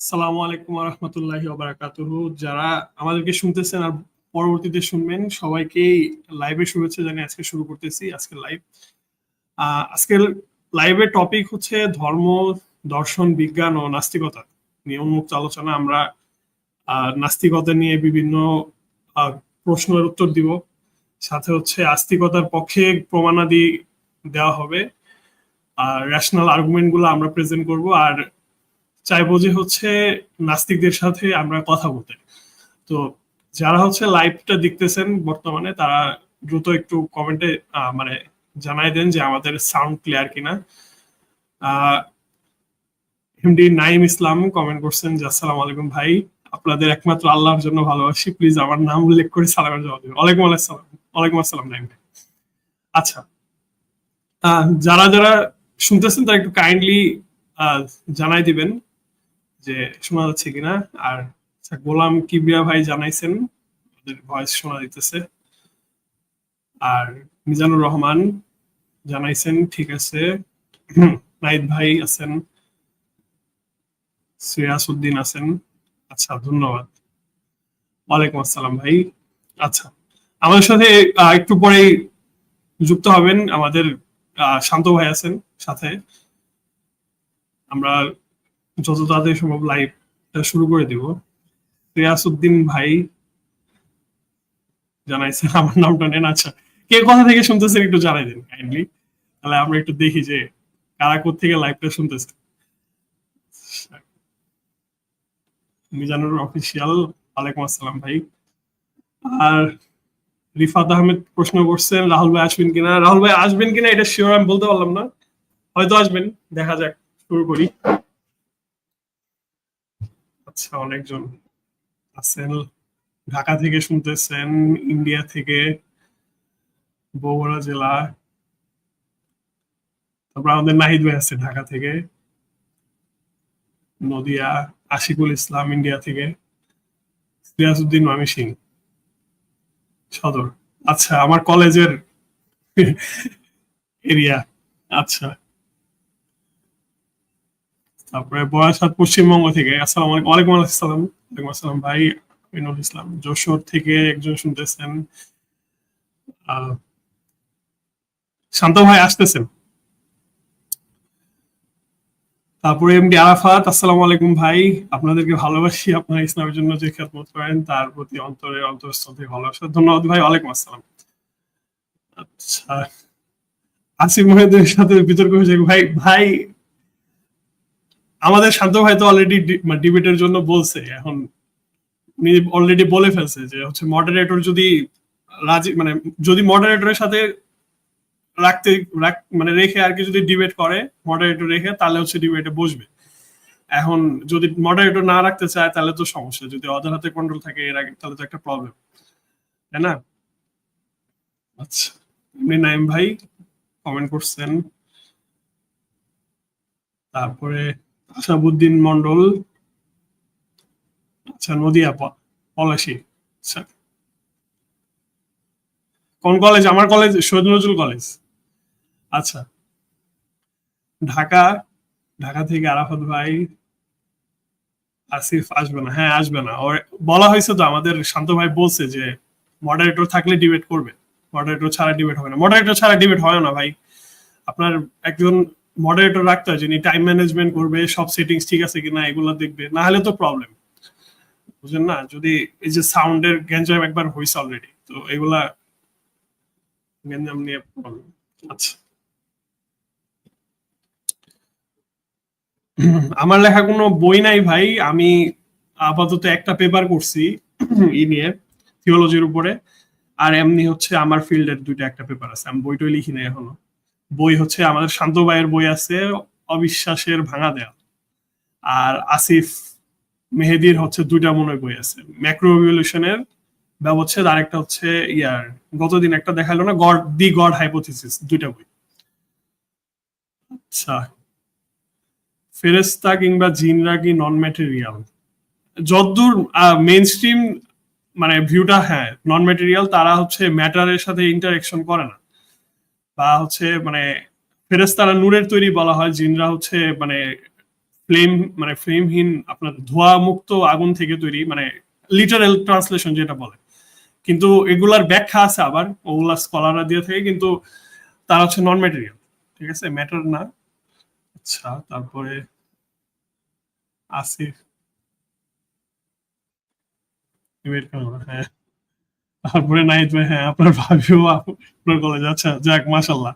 আসসালামু আলাইকুম রহমতুল্লাহি ওবারাকাতুহু যারা আমাদেরকে শুনতেছেন আর পরবর্তীতে শুনবেন সবাইকেই লাইভে শুভেচ্ছা জানিয়ে আজকে শুরু করতেছি, আজকের লাইভ আজকের লাইভের টপিক হচ্ছে ধর্ম, দর্শন, বিজ্ঞান ও নাস্তিকতা নিয়ে উন্মুক্ত আলোচনা। আমরা নাস্তিকতা নিয়ে বিভিন্ন প্রশ্নের উত্তর দিব। সাথে হচ্ছে আস্তিকতার পক্ষে প্রমাণাদি দেওয়া হবে। আর ন্যাশনাল আর্গুমেন্টগুলো আমরা প্রেজেন্ট করব। আর চাইব যে হচ্ছে নাস্তিকদের সাথে আমরা কথা বলতে। তো যারা হচ্ছে লাইভটা দেখতেছেন বর্তমানে, তারা দ্রুত একটু কমেন্টে মানে জানাই দেন যে আমাদের সাউন্ড ক্লিয়ার কিনা। এমডি নাইম ইসলাম কমেন্ট করছেন যে, আসসালামু আলাইকুম ভাই। আপনাদের একমাত্র আল্লাহর জন্য ভালোবাসি। প্লিজ আমার নাম উল্লেখ করে সালামের জবাব দিবেন। ওয়ালাইকুম আসসালাম ওয়ালাইকুম আসসালাম নাইম। ভাই আচ্ছা যারা যারা শুনতেছেন তারা একটু কাইন্ডলি জানাই দিবেন। যে শোনা যাচ্ছে কিনা আর আচ্ছা, গোলাম কিবরিয়া ভাই জানাইছেন ওদের ভয়েস শোনা দিতেছে আর মিজানুর রহমান জানাইছেন ঠিক আছে। নাইদ ভাই আছেন সিরাজউদ্দিন আছেন। আচ্ছা ধন্যবাদ। ওয়ালাইকুম আসসালাম ভাই। আচ্ছা আমাদের সাথে একটু পরেই যুক্ত হবেন আমাদের শান্ত ভাই আছেন সাথে। আমরা যত তাড়াতাড়ি সম্ভব লাইভটা শুরু করে দিব। রিয়াসউদ্দিন ভাই জানাইছেন আমার নামটা নেন। আচ্ছা কে কথা থেকে শুনতেছেন একটু জানাই দিন কাইন্ডলি তাহলে আমরা একটু দেখি যে কারা থেকে লাইভটা শুনতেছে। মিজানুর অফিসিয়াল ওয়ালাইকুম আসসালাম ভাই। আর রিফাত আহমেদ প্রশ্ন করছেন, রাহুল ভাই আসবেন কিনা? রাহুল ভাই আসবেন কিনা এটা শিওর আমি বলতে পারলাম না। হয়তো আসবেন, দেখা যাক, শুরু করি। আচ্ছা অনেকজন আছেন। ঢাকা থেকে শুনতেছেন, ইন্ডিয়া থেকে বগুড়া জেলা। তারপর আমাদের নাহিদ ভাই আছে ঢাকা থেকে। নদিয়া, আশিকুল ইসলাম, ইন্ডিয়া থেকে। সিরাজউদ্দিন মামি সিং, সদর। আচ্ছা আমার কলেজের এরিয়া। আচ্ছা। তারপরে বয়াসাত পশ্চিমবঙ্গ থেকে, আসসালামু আলাইকুম। ওয়ালাইকুম আসসালাম। ওয়ালাইকুম আসসালাম ভাই, মিনুল ইসলাম। যশোর থেকে একজন শুনতেছেন। শান্ত ভাই আসতেছেন। তারপরে এমডি আরাফাত, আসসালামু আলাইকুম ভাই। আপনাদেরকে ভালোবাসি, আপনারা ইসলামের জন্য যে খেদমত করেন, তার প্রতি অন্তরে অন্তরস্থল থেকে ভালোবাসা। ধন্যবাদ ভাই, ওয়ালাইকুম আসসালাম। আচ্ছা আসিফ মহিদের সাথে বিতর্ক হয়েছে। ভাই ভাই আমাদের শান্ত ভাই তো অলরেডি ডিবেটের জন্য বলছে, এখন উনি অলরেডি বলে ফেলছে যে হচ্ছে মডারেটর যদি রাজি মানে যদি মডারেটরের সাথে রাখতে রাখ- মানে রেখে আর কি যদি ডিবেট করে মডারেটর রেখে, তাহলে হচ্ছে ডিবেটে বসবে। এখন যদি মডারেটর না রাখতে চায়, তাহলে তো সমস্যা। যদি ওদের হাতে কন্ট্রোল থাকে, এর আগে তাহলে তো একটা প্রবলেম তাই না? আচ্ছা এমনি নাইম ভাই কমেন্ট করছেন। তারপরে আশাবুদ্দিন মন্ডল আচ্ছা নদিয়া পলাশি আচ্ছা। কোন কলেজ আমার কলেজ সৈয়দ নজরুল কলেজ আচ্ছা। ঢাকা ঢাকা থেকে আরাফাত ভাই, আসিফ আসবে না। হ্যাঁ আসবে না। ওর বলা হয়েছে তো, আমাদের শান্ত ভাই বলছে যে মডারেটর থাকলে ডিবেট করবে। মডারেটর ছাড়া ডিবেট হবে না। মডারেটর ছাড়া ডিবেট হয় না ভাই। আপনার একজন মডারেটর রাখতে হয়, যিনি টাইম ম্যানেজমেন্ট করবে, সব সেটিংস ঠিক আছে কিনা এগুলো দেখবে। না হলে তো প্রবলেম বুঝলেন না? যদি এই যে সাউন্ডের গ্যাঞ্জাম একবার হয়েছে অলরেডি তো এগুলা গ্যাঞ্জাম নিয়ে প্রবলেম আচ্ছা। আমার লেখা কোনো বই নাই ভাই। আমি আপাতত একটা পেপার করছি, ই নিয়ে থিওলজির উপরে। আর এমনি হচ্ছে আমার ফিল্ডের দুইটা একটা পেপার আছে। আমি বইটই লিখি নাই এখনও। বই হচ্ছে আমাদের শান্ত ভাইয়ের বই আছে, অবিশ্বাসের ভাঙা দেয়া আর আসিফ মেহেদির হচ্ছে দুইটা মনে বই আছে। ম্যাক্রো রিভলিউশনের ব্যবচ্ছেদ আর একটা হচ্ছে ইয়ার, গতদিন একটা দেখাল না গড দি গড হাইপোথিসিস দুইটা বই। আচ্ছা। ফেরেস্তা কিংবা জিনরা কি নন ম্যাটেরিয়াল যতদূর মেইন স্ট্রিম মানে ভিউটা হ্যাঁ নন ম্যাটেরিয়াল তারা হচ্ছে ম্যাটারের সাথে ইন্টারেকশন করে না। বা হচ্ছে মানে ফেরেস্তারা নূরের তৈরি বলা হয়, জিনরা হচ্ছে মানে ফ্লেম মানে ফ্লেমহীন, আপনার ধোয়া মুক্ত আগুন থেকে তৈরি মানে লিটারেল ট্রান্সলেশন যেটা বলে। কিন্তু এগুলার ব্যাখ্যা আছে আবার, ওগুলা স্কলাররা দিয়ে থাকে, কিন্তু তারা হচ্ছে নন ম্যাটেরিয়াল ঠিক আছে? ম্যাটার না। আচ্ছা তারপরে আসিফ। হ্যাঁ। তারপরে নাইট ভাই হ্যাঁ আপনার ভাবিও আপনার কলেজ আচ্ছা যাক মাশাল্লাহ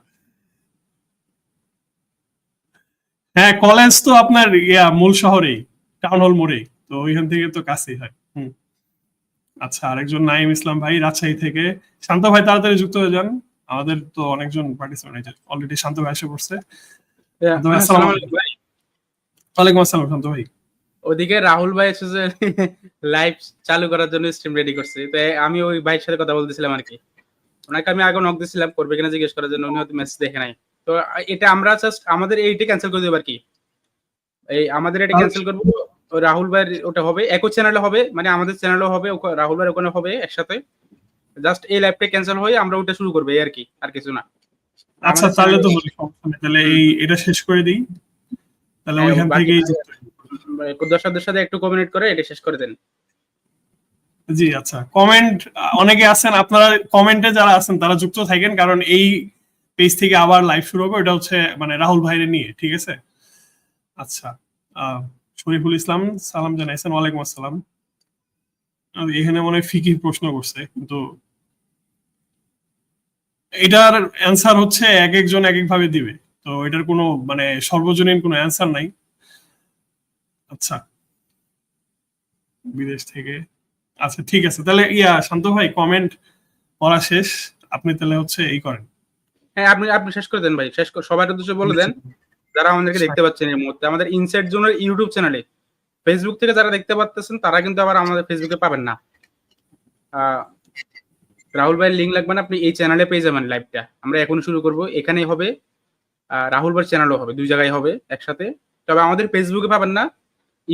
হ্যাঁ কলেজ তো আপনার ইয়া মূল শহরেই টাউন হল মোড়ে তো ওইখান থেকে তো কাছেই হয় হুম। আচ্ছা আরেকজন নাইম ইসলাম ভাই রাজশাহী থেকে। শান্ত ভাই তাড়াতাড়ি যুক্ত হয়ে যান। আমাদের তো অনেকজন পার্টিসিপেন্ট অলরেডি শান্ত ভাই এসে পড়ছে। আলাইকুম। ভাই। ওয়ালাইকুম আসসালাম শান্ত ভাই। ওদিকে রাহুল ভাই এসে যে লাইভ চালু করার জন্য স্ট্রিম রেডি করছে তো আমি ওই ভাইয়ের সাথে কথা বলতেছিলাম আর কি। ওনাকে আমি আগে নক দিছিলাম করবে কিনা জিজ্ঞেস করার জন্য উনি হয়তো মেসেজ দেখে নাই। তো এটা আমরা জাস্ট আমাদের এইটা ক্যান্সেল করে দেবো আর কি। এই আমাদের এটা ক্যান্সেল করব ওই রাহুল ভাইয়ের ওটা হবে একই চ্যানেলে হবে মানে আমাদের চ্যানেলও হবে রাহুল ভাইয়ের ওখানে হবে একসাথে। জাস্ট এই লাইভটা ক্যান্সেল হয়ে আমরা ওটা শুরু করব এই আর কি আর কিছু না। আচ্ছা তাহলে তো নেই। তাহলে এই এটা শেষ করে দিই। তাহলে হ্যাঁ, ওইখান থেকেই। দর্শকদের সাথে একটু কমিউনিট করে এটা শেষ করে দেন। জি আচ্ছা। কমেন্ট অনেকে আছেন, আপনারা কমেন্টে যারা আছেন, তারা যুক্ত থাকেন, কারণ এই পেজ থেকে আবার লাইভ শুরু হবে এটা হচ্ছে মানে রাহুল ভাইরে নিয়ে, ঠিক আছে? আচ্ছা শরীফুল ইসলাম, সালাম জানাইছেন, ওয়ালাইকুম আসসালাম। এখানে মনে হয় ফিকির প্রশ্ন করছে, কিন্তু এটার অ্যান্সার হচ্ছে এক একজন এক এক ভাবে দিবে। তো এটার কোনো মানে সর্বজনীন কোনো অ্যান্সার নাই। আচ্ছা। বিদেশ থেকে। আচ্ছা ঠিক আছে। তাহলে ইয়া শান্ত ভাই কমেন্ট পড়া শেষ। আপনি তাহলে হচ্ছে এই করেন। হ্যাঁ আপনি আপনি শেষ করে দেন ভাই। শেষ সবার উদ্দেশ্যে বলে দেন। যারা আমাদেরকে দেখতে পাচ্ছেন এই মুহূর্তে আমাদের ইনসাইড জোনের ইউটিউব চ্যানেলে ফেসবুক থেকে যারা দেখতে পাচ্ছেন তারা কিন্তু আবার আমাদের ফেসবুকে পাবেন না। রাহুল ভাইয়ের লিঙ্ক লাগবে না আপনি এই চ্যানেলে পেয়ে যাবেন লাইভটা আমরা এখন শুরু করব। এখানেই হবে। রাহুল ভাইয়ের চ্যানেলও হবে। দুই জায়গায় হবে একসাথে। তবে আমাদের ফেসবুকে পাবেন না।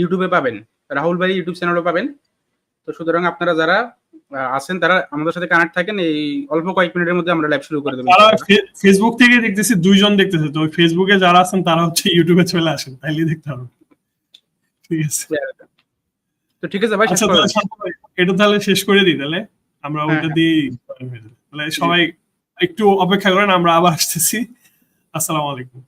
ইউটিউবে পাবেন। রাহুল ভাই ইউটিউব চ্যানেলও পাবেন। তো সুতরাং আপনারা যারা আছেন তারা আমাদের সাথে কানেক্ট থাকেন। এই অল্প কয়েক মিনিটের মধ্যে আমরা লাইভ শুরু করে দেবো। ফেসবুক থেকে দেখতেছি দুইজন দেখতেছে। তো ফেসবুকে যারা আছেন তারা হচ্ছে ইউটিউবে চলে আসেন। তাইলে দেখতে হবে। ঠিক আছে। তো ঠিক আছে ভাই আচ্ছা এটা তাহলে শেষ করে দিই তাহলে। আমরা হ্যাঁ, ওইটা হ্যাঁ। দিয়ে তাহলে সবাই একটু অপেক্ষা করেন আমরা আবার আসতেছি। আসসালামু আলাইকুম।